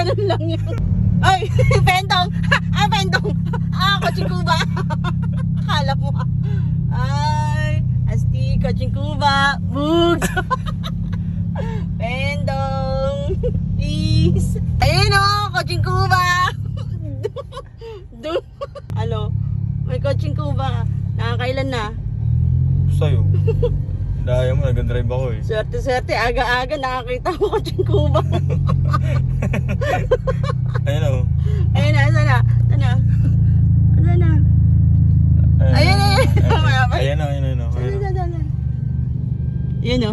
Ganun lang yun. Ay, pendong. Ah, pendong. Ah, coaching kuba. Akala mo. ah. Ay, asti, coaching kuba. Bugs. pendong. Peace. Ayun o, coaching kuba. Dum. Ano? May coaching kuba. Nakakailan na? Sa'yo. Daya mo, nag-drive ako eh. Swerte-swerte, aga-aga nakakita ko coaching kuba. Ayun o. Ayun na, saan na? Saan na? Saan na? Ayun na, ayun. Mamaya pa. Ayan o, ayun o, ayun o. Na, o. saan na? Yun o.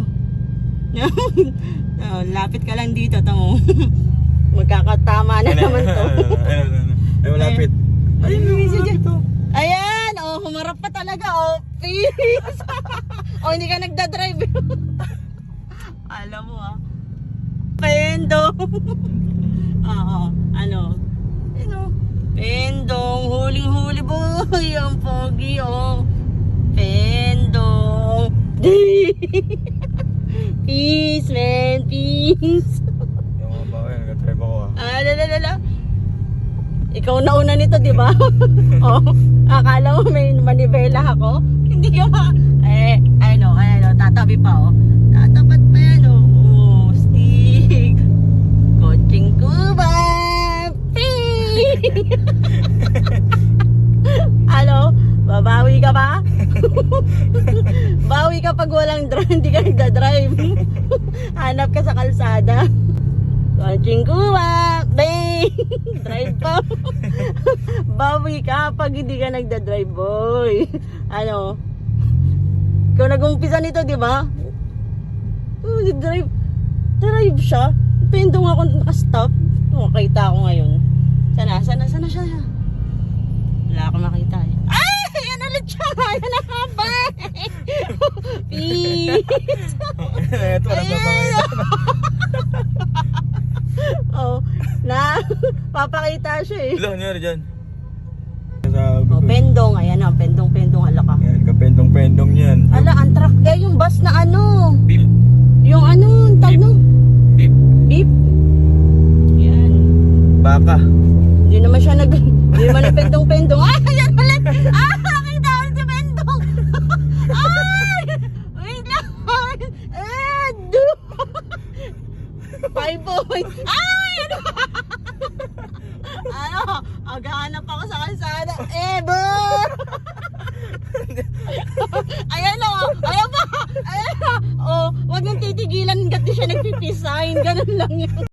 oh, lapit ka lang dito, tamo. Magkakatama na naman to. Ayun o, ayun o. Ay, malapit. Ayun, ayun, ayun. Ayan, oh, humarap pa talaga, oh. Peace. oh, hindi ka nagdadrive. Alam mo, ah. Pendo. Oo, ano. Ano? Pendong, huling-huli boy, ang pogi, oh. Peace. Yung mga yun, nag-drive ako ah. Ah, la, la, la, la. Ikaw na una nito, di ba? oh, akala mo may manibela ako? Hindi ka ba? Eh, ano, ano, tatabi pa, oh. Tatapat pa yan, oh. Oh, stick. Coaching Cuba. Ping! ano? Babawi ka ba? Bawi ka pag walang drive, hindi ka nagda-drive. Hanap ka sa kalsada. Coaching Cuba! Bang! Drive pa. Bawi ka pag hindi ka nagda-drive, boy. Ano? Ikaw nag-umpisa nito, di ba? Oh, drive. Drive siya. Pendong ako nakastop. Makita ako ngayon. Sana, sana, sana siya. Wala akong makita eh. Ay! Yan ulit siya! Yan na nga ba? Peace! Ito, nagpapakita. oh, na, papakita siya eh. Ilang nangyari dyan? Sabi Oh, pendong, ayan na, pendong, pendong, hala ka. Yan, kapendong-pendong yan. Ala, ang truck, eh, yung bus na ano, Beep. yung ano, tag no, Beep. beep. Yan. Baka. Hindi naman siya nag, hindi naman na pendong, pendong. Ah, yan ulit! Ah, nakita ko si pendong! Ay! Wait lang! Eh, do! Five points. Ay! Ano? Ano? Aghanap ako sa kalsada. Eh, bo! Ayan o! Ayan pa! Ayan o! Oh, wag nang titigilan hanggat di siya nagpipisign. Ganun lang yun.